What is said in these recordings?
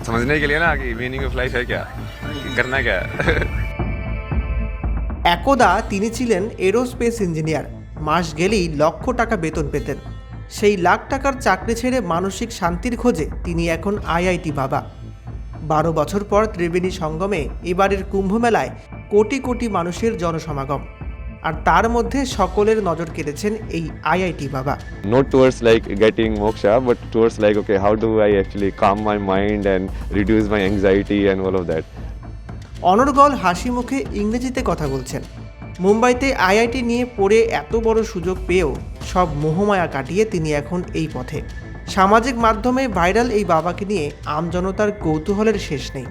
समझने के लिए ना कि मीनिंग ऑफ लाइफ है क्या करना क्या है একদা তিনি ছিলেন এরোস্পেস ইঞ্জিনিয়ার মাস গেলেই লক্ষ টাকা বেতন পেতেন সেই লাখ টাকার চাকরি ছেড়ে মানসিক শান্তির খোঁজে তিনি এখন আইআইটি বাবা বারো বছর পর ত্রিবেণী সঙ্গমে এবারের কুম্ভ মেলায় কোটি কোটি মানুষের জনসমাগম আর তার মধ্যে সকলের নজর কেড়েছেন এই আইআইটি বাবা। Not towards like getting moksha but towards like okay how do i actually calm my mind and reduce my anxiety and all of that? অনর্গল হাসি মুখে ইংরেজিতে কথা বলছেন। মুম্বাইতে আইআইটি নিয়ে পড়ে এত বড় সুযোগ পেয়েও সব মোহমায়া কাটিয়ে তিনি এখন এই পথে। সামাজিক মাধ্যমে ভাইরাল এই বাবাকে নিয়ে আমজনতার কৌতূহলের শেষ নেই।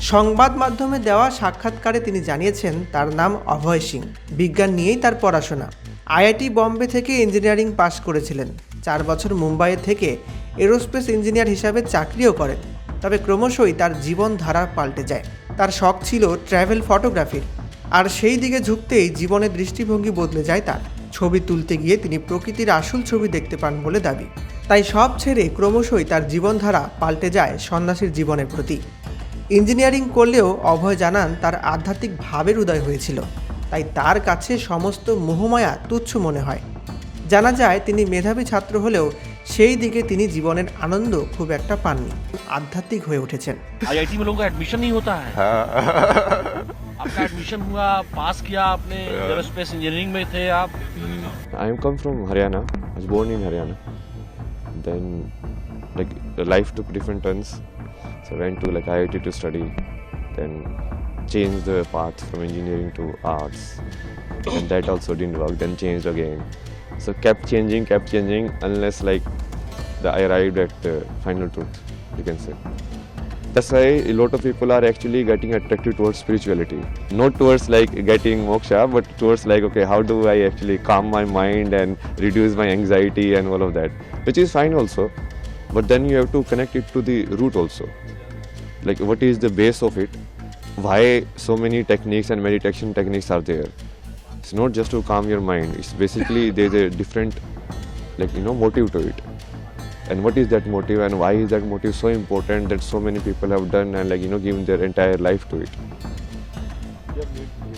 সংবাদ মাধ্যমে দেওয়া সাক্ষাৎকারে তিনি জানিয়েছেন, তার নাম অভয় সিং। বিজ্ঞান নিয়েই তার পড়াশোনা। আইআইটি বম্বে থেকে ইঞ্জিনিয়ারিং পাশ করেছিলেন। চার বছর মুম্বাইয়ে থেকে এরোস্পেস ইঞ্জিনিয়ার হিসাবে চাকরিও করেন। তবে ক্রমশই তার জীবনধারা পাল্টে যায়। তার শখ ছিল ট্র্যাভেল ফটোগ্রাফির। আর সেই দিকে ঝুঁকতেই জীবনের দৃষ্টিভঙ্গি বদলে যায় তার। ছবি তুলতে গিয়ে তিনি প্রকৃতির আসল ছবি দেখতে পান বলে দাবি। তাই সব ছেড়ে ক্রমশই তার জীবনধারা পাল্টে যায় সন্ন্যাসীর জীবনের প্রতি। ইঞ্জিনিয়ারিং করলেও অভয় জানান তার আধ্যাত্মিক ভাবের উদয় হয়েছিল তাই তার কাছে সমস্ত মোহমায়া তুচ্ছ মনে হয় জানা যায় তিনি মেধাবী ছাত্র হলেও সেই দিকে তিনি জীবনের আনন্দ খুব একটা পাননি আধ্যাত্মিক হয়ে উঠেছেন आईआईटी में लोगों का एडमिशन नहीं होता है आपका एडमिशन हुआ पास किया आपने एरोस्पेस इंजीनियरिंग में थे आप i am come from haryana i was born in haryana then like life took different turns so i went to like iit to study then changed the path from engineering to arts and that also didn't work then changed again so kept changing kept changing unless like the, i arrived at the final truth you can say That's why a lot of people are actually getting attracted towards spirituality. Not towards like getting moksha, but towards like, okay, how do I actually calm my mind and reduce my anxiety and all of that, which is fine also. But then you have to connect it to the root also. Like, what is the base of it? Why so many techniques and meditation techniques are there? It's not just to calm your mind. It's basically there's a different, like you know, motive to it and what is that motive and why is that motive so important that so many people have done and like you know given their entire life to it